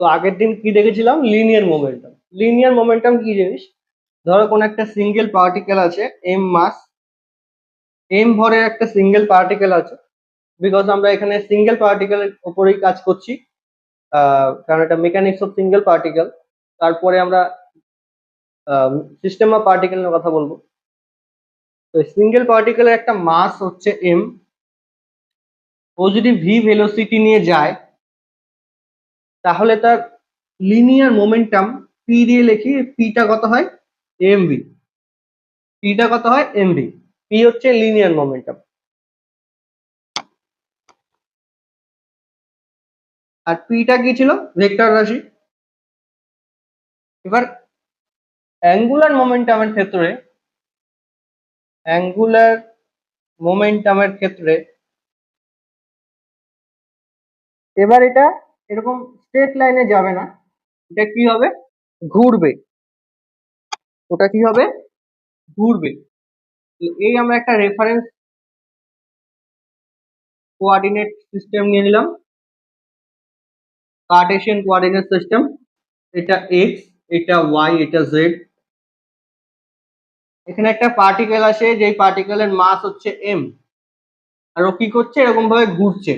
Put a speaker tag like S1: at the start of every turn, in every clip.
S1: তো আগের দিন কি দেখেছিলাম? লিনিয়ার মোমেন্টাম লিনিয়ার মোমেন্টাম কি জিনিস? ধরো কোনো একটা সিঙ্গেল পার্টিকেল আছে এম মাস এম ভরের একটা সিঙ্গেল পার্টিকেল আছে বিকজ আমরা এখানে সিঙ্গেল পার্টিকেলের উপরেই কাজ করছি কারণ এটা মেকানিক্স অফ সিঙ্গেল পার্টিকেল তারপরে আমরা সিস্টেম অফ পার্টিকেলের কথা বলব। তো সিঙ্গেল পার্টিকেলের একটা মাস হচ্ছে এম ও যদি ভি ভেলোসিটি নিয়ে যায় তাহলে তার লিনিয়ার মোমেন্টাম পি দিয়ে লিখি পিটা কত হয়? এম ভি পিটা কত হয়? এম ভি পি হচ্ছে লিনিয়ার মোমেন্টাম আর পিটা কি ছিল? ভেক্টর রাশি. এবার অ্যাঙ্গুলার মোমেন্টামের ক্ষেত্রে অ্যাঙ্গুলার মোমেন্টামের ক্ষেত্রে, এবার এটা এরকম স্ট্রেট লাইনে যাবে না। এটা কি হবে? ঘুরবে। ওটা কি হবে? ঘুরবে। এই আমরা একটা রেফারেন্স কোঅর্ডিনেট সিস্টেম নিয়ে নিলাম। কার্টেশিয়ান কোঅর্ডিনেট সিস্টেম এটা এক্স এটা ওয়াই এটা জেড এখানে একটা পার্টিকেল আছে যেই পার্টিকেলের মাস হচ্ছে এম আর ও কি করছে? এরকম ভাবে ঘুরছে।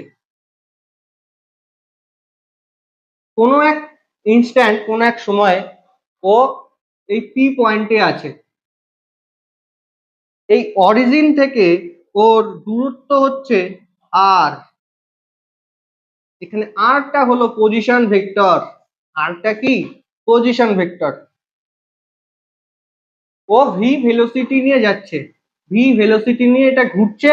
S1: কোনো এক ইনস্ট্যান্ট কোনো এক সময়ে ও এই পি পয়েন্টে আছে। এই অরিজিন থেকে ওর দূরত্ব হচ্ছে আর এখানে আরটা হলো পজিশন ভেক্টর আরটা কি? পজিশন ভেক্টর ও ভি ভেলোসিটি নিয়ে যাচ্ছে। ভি ভেলোসিটি নিয়ে এটা ঘুরছে।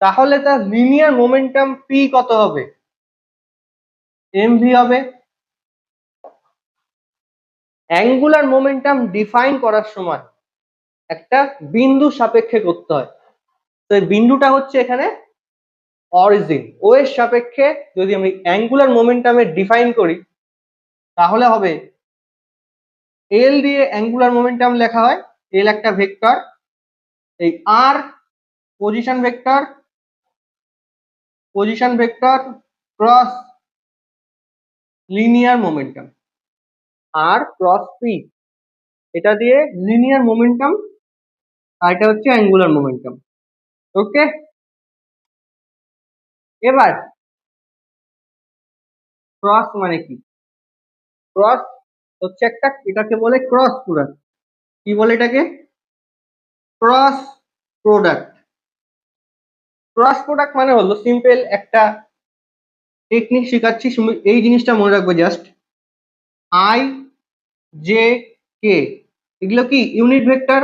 S1: তাহলে তার লিনিয়ার মোমেন্টাম পি কত হবে? এম ভি হবে। অ্যাঙ্গুলার মোমেন্টাম ডিফাইন করার সময় একটা বিন্দু সাপেক্ষে করতে হয়। তো এই বিন্দুটা হচ্ছে এখানে অরিজিন ও সাপেক্ষে যদি আমি অ্যাঙ্গুলার মোমেন্টামে ডিফাইন করি, তাহলে হবে এল দিয়ে অ্যাঙ্গুলার মোমেন্টাম লেখা হয়। এল একটা ভেক্টর এই r position vector position vector cross linear momentum r cross p এটা দিয়ে লিনিয়ার মোমেন্টাম আর এটা হচ্ছে অ্যাঙ্গুলার মোমেন্টাম ওকে এবার ক্রস মানে কি? ক্রস হচ্ছে একটা, এটাকে বলে ক্রস প্রোডাক্ট কি বলে এটাকে? ক্রস প্রোডাক্ট ক্রস প্রোডাক্ট মানে হলো সিম্পল একটা টেকনিক শেখাচ্ছি। এই জিনিসটা মনে রাখবে জাস্ট আই জে কে এগুলো কি? ইউনিট ভেক্টর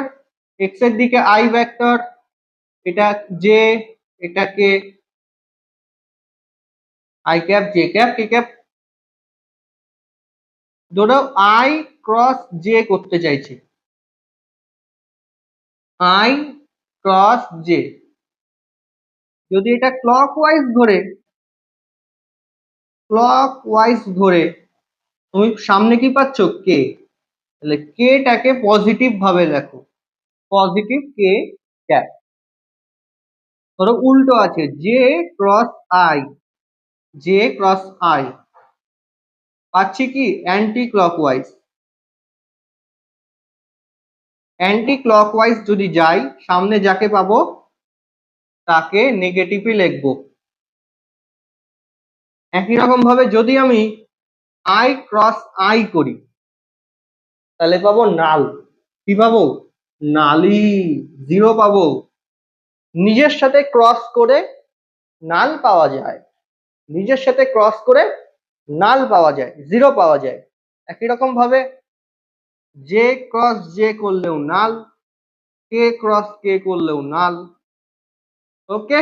S1: এক্সের দিকে আই ভেক্টর এটা জে এটা k i cap j cap k cap ধরো আই ক্রস জে করতে চাইছি। আই ক্রস জে যদি এটা ক্লক ওয়াইজ ধরে ক্লক ওয়াইজ ধরে। তুমি সামনে কি পাচ্ছ? কে তাহলে কেটাকে পজিটিভ ভাবে লেখো পজিটিভ কে ক্যাপ ধরো উল্টো আছে। J cross i j cross i পাচ্ছি কি? অ্যান্টি ক্লকওয়াইজ অ্যান্টি ক্লকওয়াইজ যদি যাই, সামনে যাকে পাবো, তাকে নেগেটিভই লিখব। একই রকম ভাবে যদি আমি আই ক্রস আই করি, তাহলে পাবো নাল। কি পাবো? নালি। জিরো পাবো। নিজের সাথে ক্রস করে নাল পাওয়া যায়। নিজের সাথে ক্রস করে নাল পাওয়া যায়। জিরো পাওয়া যায়। একই রকম ভাবে জে ক্রস যে করলেও নাল কে ক্রস কে করলেও নাল। ওকে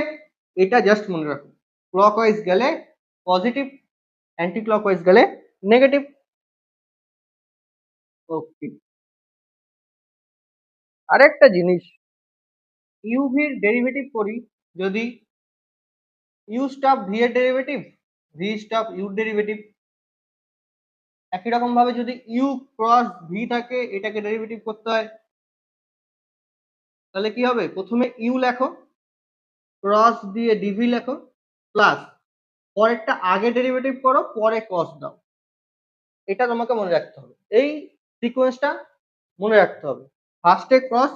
S1: এটা জাস্ট মনে রাখো। ক্লকওয়াইজ গেলে পজিটিভ অ্যান্টি ক্লকওয়াইজ গেলে নেগেটিভ ওকে আরেকটা জিনিস ইউভির ডেরিভেটিভ করি যদি ইউ স্টপ ভি এর derivative v stop u derivative একই রকম ভাবে যদি ইউ ক্রস ভি থাকে, এটাকে ডেরিভেটিভ করতে হয়, তাহলে কি হবে? প্রথমে ইউ লেখো ক্রস দিয়ে ডিভি লেখো প্লাস পরেরটা আগে ডেরিভেটিভ করো, পরে কস দাও। এটা তোমাকে মনে রাখতে হবে। এই সিকোয়েন্সটা মনে রাখতে হবে। ফার্স্টে ক্রস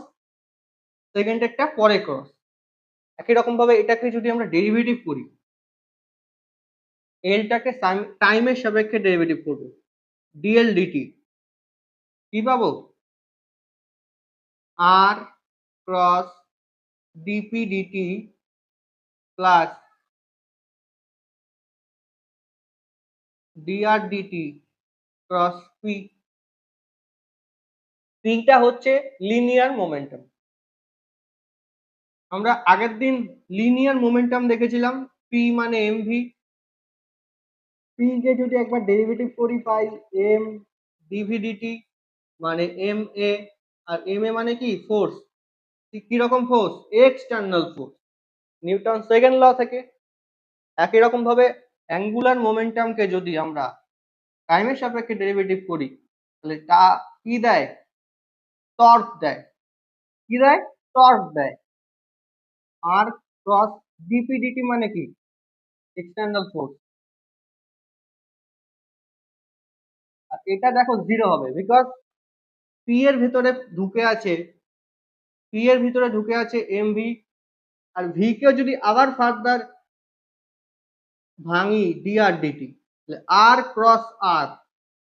S1: সেকেন্ডেরটা পরে ক্রস একই রকম ভাবে এটাকে যদি আমরা ডেরিভেটিভ করি এলটাকে টাইমের সাপেক্ষে ডেরিভেটিভ করব। ডিএল ডিটি কি পাবো? R cross d p d t plus d r d t cross p পিটা হচ্ছে লিনিয়ার মোমেন্টাম আমরা আগের দিন লিনিয়ার মোমেন্টাম দেখেছিলাম। পি মানে এমভি পি কে যদি একবার ডেরিভেটিভ করি পাই এম ডিভিডিটি মানে M A R M A মানে কি? ফোর্স কি রকম force external force Newton second law থেকে। একই রকম ভাবে অ্যাঙ্গুলার মোমেন্টামকে যদি আমরা টাইমের সাপেক্ষে ডেরিভেটিভ করি, তাহলে তা কি দেয়? টর্ক দেয়। কি দেয়? টর্ক দেয়। আর ক্রস ডিপিডিটি মানে কি? এক্সটার্নাল ফোর্স আর এটা দেখো জিরো হবে বিকজ পি এর ভিতরে ঢুকে আছে পি এর ভিতরে ঢুকে আছে এম ভি আর ভি কে যদি আবার ফার্দার ভাঙি ডি আর ক্রস আর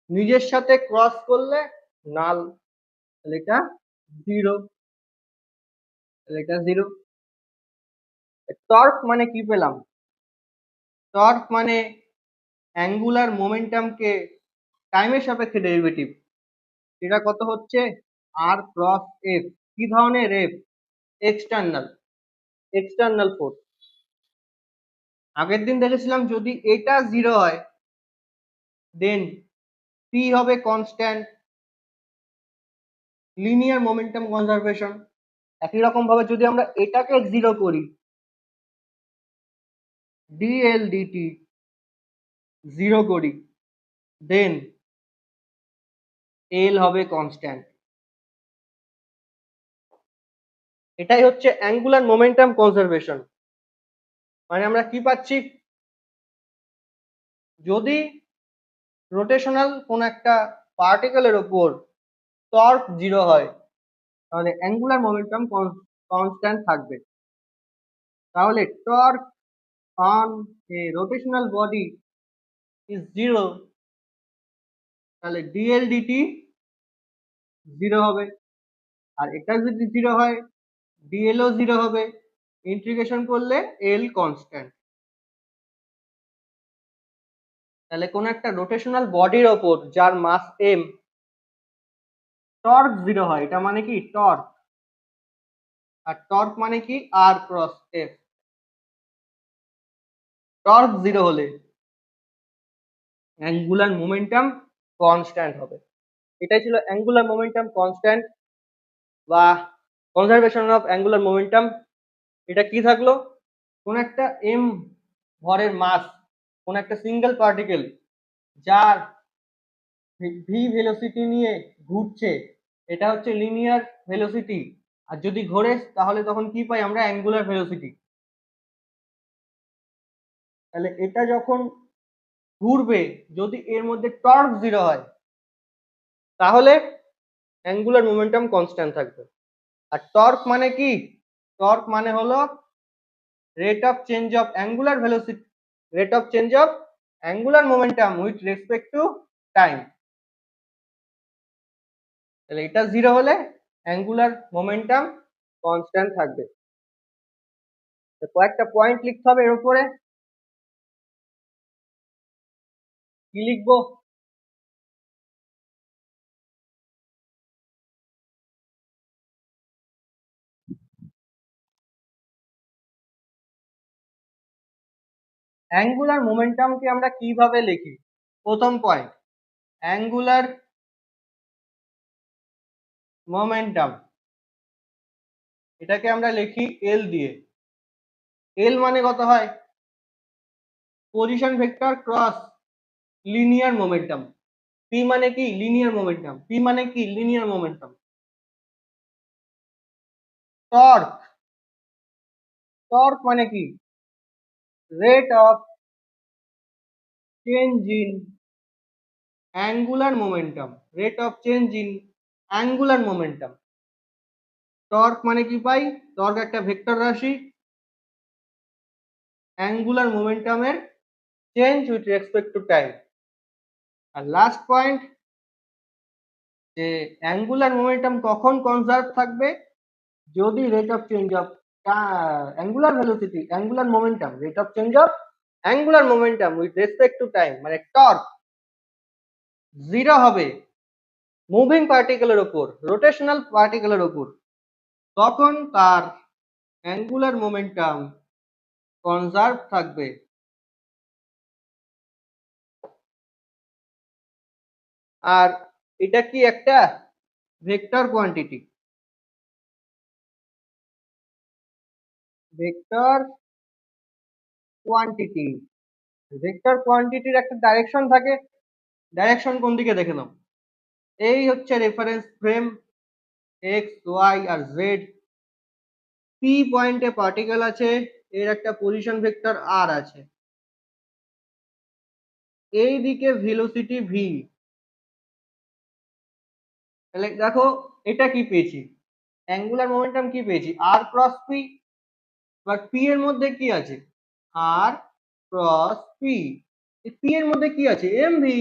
S1: নিজের সাথে ক্রস করলে নাল তাহলে এটা জিরো তাহলে এটা জিরো টর্ক মানে কি পেলাম? টর্ক মানে অ্যাঙ্গুলার মোমেন্টামকে টাইমের সাপেক্ষে ডেরিভেটিভ এটা কত হচ্ছে? আর ক্রস এফ কি ধরনের এফ এক্সটার্নাল এক্সটার্নাল ফোর্স আগের দিন দেখেছিলাম যদি এটা জিরো হয় দেন পি হবে কনস্ট্যান্ট লিনিয়ার মোমেন্টাম কনজারভেশন একই রকম ভাবে যদি আমরা এটাকে জিরো করি ডিএল ডিটি জিরো করি দেন এল হবে কনস্ট্যান্ট এটাই হচ্ছে অ্যাঙ্গুলার মোমেন্টাম কনজারভেশন মানে আমরা কি পাচ্ছি? যদি রোটেশনাল কোন একটা পার্টিকেলের ওপর টর্ক জিরো হয়, তাহলে অ্যাঙ্গুলার মোমেন্টাম কনস্ট্যান্ট থাকবে। তাহলে torque on a rotational body is zero তাহলে d l d t zero হবে। আর এটা যদি জিরো হয় ডিএলও জিরো হবে। ইন্টিগ্রেশন করলে এল কনস্ট্যান্ট তাহলে কোন একটা রোটেশনাল বডির ওপর যার মাস এম টর্ক জিরো হয়, এটা মানে কি? টর্ক আর টর্ক মানে কি? R cross F torque zero হলে অ্যাঙ্গুলার মোমেন্টাম কনস্ট্যান্ট হবে। এটাই ছিল অ্যাঙ্গুলার মোমেন্টাম কনস্ট্যান্ট বা কনজারভেশন অফ অ্যাঙ্গুলার মোমেন্টাম এটা কি থাকল? কোন একটা এম ভরের মাস, কোন একটা সিঙ্গেল পার্টিকেল যার ভি ভেলোসিটি নিয়ে ঘুরছে, এটা হচ্ছে লিনিয়ার ভেলোসিটি আর যদি ঘোরে, তাহলে তখন কি পাই আমরা? অ্যাঙ্গুলার ভেলোসিটি তাহলে এটা যখন ঘুরবে, যদি এর মধ্যে টর্ক জিরো হয়, তাহলে অ্যাঙ্গুলার মোমেন্টাম কনস্ট্যান্ট থাকবে। আর টর্ক মানে কি? টর্ক মানে হলো rate of change of angular velocity rate of change of angular momentum with respect to time তাহলে এটা জিরো হলে অ্যাঙ্গুলার মোমেন্টাম কনস্ট্যান্ট থাকবে। কয়েকটা পয়েন্ট লিখতে হবে এর উপরে। কি লিখব? অ্যাঙ্গুলার মোমেন্টামকে আমরা কীভাবে লিখি? প্রথম পয়েন্ট অ্যাঙ্গুলার মোমেন্টাম এটাকে আমরা লিখি এল দিয়ে। এল মানে কত হয়? Position vector cross linear momentum p মানে কি? লিনিয়ার মোমেন্টাম পি মানে কি? লিনিয়ার মোমেন্টাম টর্ক টর্ক মানে কি? Rate of change in angular momentum, rate of change in angular momentum. Torque মানে কি পাই? টর্ক একটা ভেক্টর রাশি। Angular মোমেন্টামের change with respect to time R last point যে অ্যাঙ্গুলার মোমেন্টাম কখন কনজার্ভ থাকবে? যদি rate of change of angular velocity angular momentum rate of change of angular momentum with respect to time মানে torque zero হবে moving পার্টিকেলের ওপর rotational পার্টিকেলের ওপর তখন তার অ্যাঙ্গুলার মোমেন্টাম কনজার্ভ থাকবে। আর এটা কি একটা? Vector quantity vector quantity vector কোয়ান্টিটির একটা ডাইরেকশন থাকে। ডাইরেকশন কোন দিকে দেখে নাও। এই হচ্ছে রেফারেন্স ফ্রেম এক্স ওয়াই আর জেড পি পয়েন্টে পার্টিকেল আছে, এর একটা পজিশন ভেক্টর আর আছে। এই দিকে ভেলোসিটি ভি তাহলে দেখো, এটা কি পেয়েছি? অ্যাঙ্গুলার মোমেন্টাম কি পেয়েছি? R cross p but p এর মধ্যে কি আছে? আর ক্রস পি পি এর মধ্যে কি আছে? এম ভি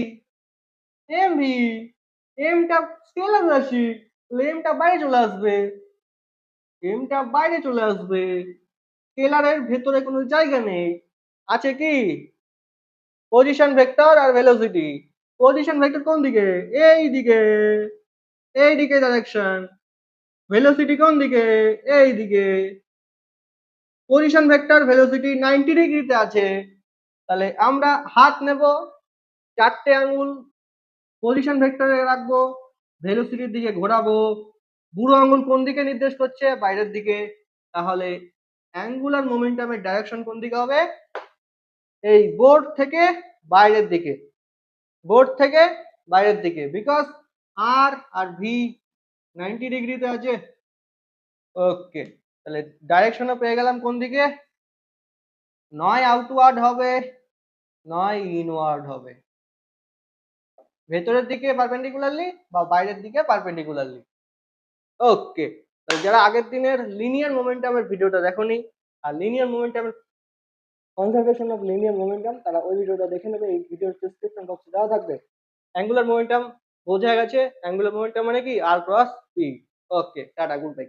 S1: এম ভি এমটা স্কেলার রাশি এমটা বাইরে চলে আসবে। এমটা বাইরে চলে আসবে। স্কেলারের ভেতরে কোনো জায়গা নেই। আছে কি? পজিশন ভেক্টর আর ভেলোসিটি পজিশন ভেক্টর কোন দিকে? এই দিকে। এই দিকে ডাইরেকশন ভেলোসিটি কোন দিকে? এই দিকে। পজিশন ভেক্টর ভেলোসিটি 90 ডিগ্রিতে আছে, তাহলে আমরা হাত নেব চারটে আঙ্গুল পজিশন ভেক্টরে রাখব ভেলোসিটির দিকে ঘোরাবো, বুড়ো আঙ্গুল কোন দিকে নির্দেশ করছে, বাইরের দিকে, তাহলে অ্যাঙ্গুলার মোমেন্টামের ডাইরেকশন কোন দিকে হবে? এই বোর্ড থেকে বাইরের দিকে বোর্ড থেকে বাইরের দিকে বিকজ আর আর ভি নাইনটি ডিগ্রিতে আছে ওকে তাহলে ডাইরেকশনও পেয়ে গেলাম কোন দিকে? নয় আউটওয়ার্ড হবে, নয় ইনওয়ার্ড হবে। ভেতরের দিকে পারপেন্ডিকুলারলি বা বাইরের দিকে পারপেন্ডিকুলারলি ওকে যারা আগের দিনের লিনিয়ার মোমেন্টামের ভিডিওটা দেখোনি, আর লিনিয়ার মোমেন্টামের কনজারভেশন অফ লিনিয়ার মোমেন্টাম তারা ওই ভিডিওটা দেখে নেবে, এই ভিডিওর ডেসক্রিপশন বক্সে দেওয়া থাকবে। অ্যাঙ্গুলার মোমেন্টাম বোঝা গেছে অ্যাঙ্গুলার মোমেন্টাম মানে কি? আর cross P okay tata good bye